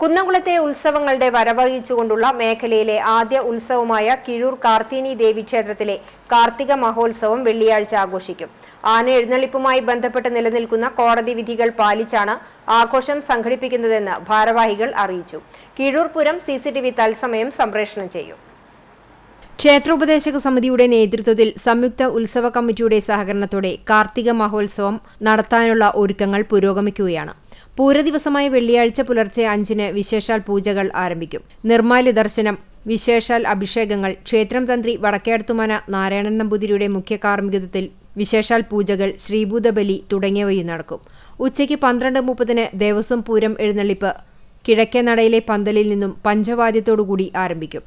കുന്നംകുളത്തെ ഉത്സവങ്ങളുടെ വരവറിയിച്ചുകൊണ്ടുള്ള മേഖലയിലെ ആദ്യ ഉത്സവമായ കിഴൂർ കാർത്തിനി ദേവി ക്ഷേത്രത്തിലെ കാർത്തിക മഹോത്സവം വെള്ളിയാഴ്ച ആഘോഷിക്കും. ആന എഴുന്നള്ളിപ്പുമായി ബന്ധപ്പെട്ട് നിലനിൽക്കുന്ന കോടതി വിധികൾ പാലിച്ചാണ് ആഘോഷം സംഘടിപ്പിക്കുന്നതെന്ന് ഭാരവാഹികൾ അറിയിച്ചു. കിഴൂർപുരം സി തത്സമയം സംപ്രേഷണം ചെയ്യും. ക്ഷേത്രോപദേശക സമിതിയുടെ നേതൃത്വത്തിൽ സംയുക്ത ഉത്സവ കമ്മിറ്റിയുടെ സഹകരണത്തോടെ കാർത്തിക മഹോത്സവം നടത്താനുള്ള ഒരുക്കങ്ങൾ പുരോഗമിക്കുകയാണ്. പൂരദിവസമായ വെള്ളിയാഴ്ച പുലർച്ചെ അഞ്ചിന് വിശേഷാൽ പൂജകൾ ആരംഭിക്കും. നിർമാല്യ ദർശനം വിശേഷാൽ അഭിഷേകങ്ങൾ ക്ഷേത്രം തന്ത്രി വടക്കേടത്തുമന നാരായണൻ നമ്പൂതിരിയുടെ മുഖ്യ കാർമ്മികത്വത്തിൽ വിശേഷാൽ പൂജകൾ ശ്രീഭൂതബലി തുടങ്ങിയവയും നടക്കും. ഉച്ചയ്ക്ക് പന്ത്രണ്ട് മുപ്പതിന് ദേവസ്വം പൂരം എഴുന്നള്ളിപ്പ് കിഴക്കേ നടയിലെ പന്തലിൽ നിന്നും പഞ്ചവാദ്യത്തോടുകൂടി ആരംഭിക്കും.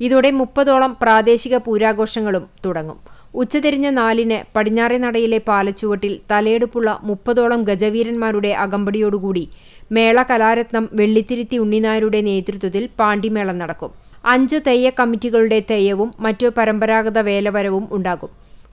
ഇതോടെ മുപ്പതോളം പ്രാദേശിക പൂരാഘോഷങ്ങളും തുടങ്ങും. ഉച്ചതിരിഞ്ഞ നാലിന് പടിഞ്ഞാറെ നടയിലെ പാലച്ചുവട്ടിൽ തലയെടുപ്പുള്ള മുപ്പതോളം ഗജവീരന്മാരുടെ അകമ്പടിയോടുകൂടി മേള കലാരത്നം വെള്ളിത്തിരുത്തി ഉണ്ണിനായരുടെ നേതൃത്വത്തിൽ പാണ്ടിമേളം നടക്കും. അഞ്ച് തെയ്യ കമ്മിറ്റികളുടെ തെയ്യവും മറ്റു പരമ്പരാഗത വേലവരവും ഉണ്ടാകും.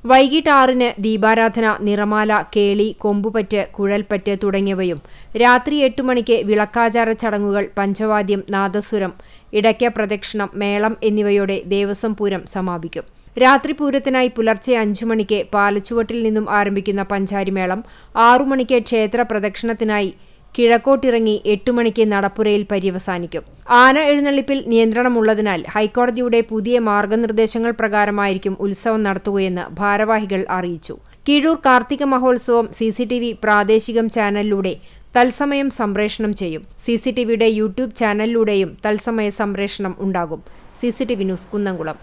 വൈകിട്ട് ആറിന് ദീപാരാധന നിറമാല കേളി കൊമ്പുപറ്റ് കുഴൽപ്പറ്റ് തുടങ്ങിയവയും രാത്രി എട്ട് മണിക്ക് വിളക്കാചാര ചടങ്ങുകൾ പഞ്ചവാദ്യം നാദസ്വരം ഇടയ്ക്ക പ്രദക്ഷിണം മേളം എന്നിവയോടെ ദേവസ്വം പൂരം സമാപിക്കും. രാത്രി പൂരത്തിനായി പുലർച്ചെ അഞ്ചു മണിക്ക് പാലച്ചുവട്ടിൽ നിന്നും ആരംഭിക്കുന്ന പഞ്ചാരിമേളം ആറു മണിക്ക് ക്ഷേത്ര പ്രദക്ഷിണത്തിനായി കിഴക്കോട്ടിറങ്ങി എട്ടു മണിക്ക് നടപ്പുരയിൽ പര്യവസാനിക്കും. ആന എഴുന്നള്ളിപ്പിൽ നിയന്ത്രണമുള്ളതിനാൽ ഹൈക്കോടതിയുടെ പുതിയ മാർഗനിർദ്ദേശങ്ങൾ പ്രകാരമായിരിക്കും ഉത്സവം നടത്തുകയെന്ന് ഭാരവാഹികൾ അറിയിച്ചു. കീഴൂർ കാർത്തിക മഹോത്സവം സി സി ടി വി പ്രാദേശികം ചാനലിലൂടെ തത്സമയം സംപ്രേഷണം ചെയ്യും. സി സി ടി വിയുടെ യൂട്യൂബ് ചാനലിലൂടെയും തത്സമയ സംപ്രേഷണം ഉണ്ടാകും. C C T V news Kunnamkulam.